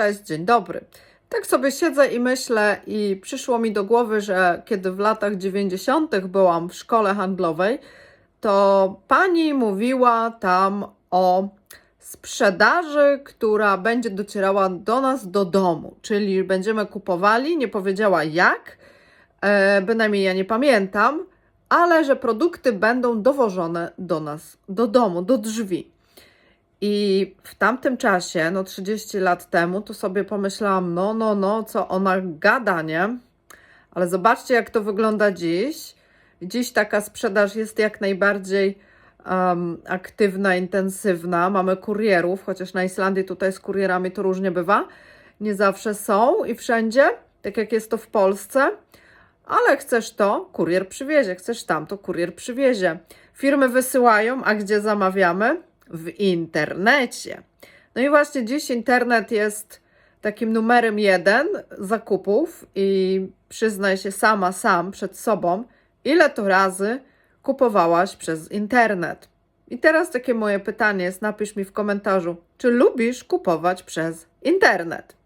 Cześć, dzień dobry. Tak sobie siedzę i myślę, i przyszło mi do głowy, że kiedy w latach 90. byłam w szkole handlowej, to pani mówiła tam o sprzedaży, która będzie docierała do nas do domu, czyli będziemy kupowali, nie powiedziała jak, e, bynajmniej ja nie pamiętam, ale że produkty będą dowożone do nas, do domu, do drzwi. I w tamtym czasie, no 30 lat temu, to sobie pomyślałam, no, no, no, co ona gada, nie? Ale zobaczcie, jak to wygląda dziś. Dziś taka sprzedaż jest jak najbardziej em, aktywna, intensywna. Mamy kurierów, chociaż na Islandii tutaj z kurierami to różnie bywa. Nie zawsze są i wszędzie, tak jak jest to w Polsce. Ale chcesz to, kurier przywiezie. Chcesz tam, to kurier przywiezie. Firmy wysyłają, a gdzie zamawiamy? W internecie. No i właśnie dziś internet jest takim numerem jeden zakupów i przyznaj się sama, sam przed sobą, ile to razy kupowałaś przez internet. I teraz takie moje pytanie jest, napisz mi w komentarzu, czy lubisz kupować przez internet?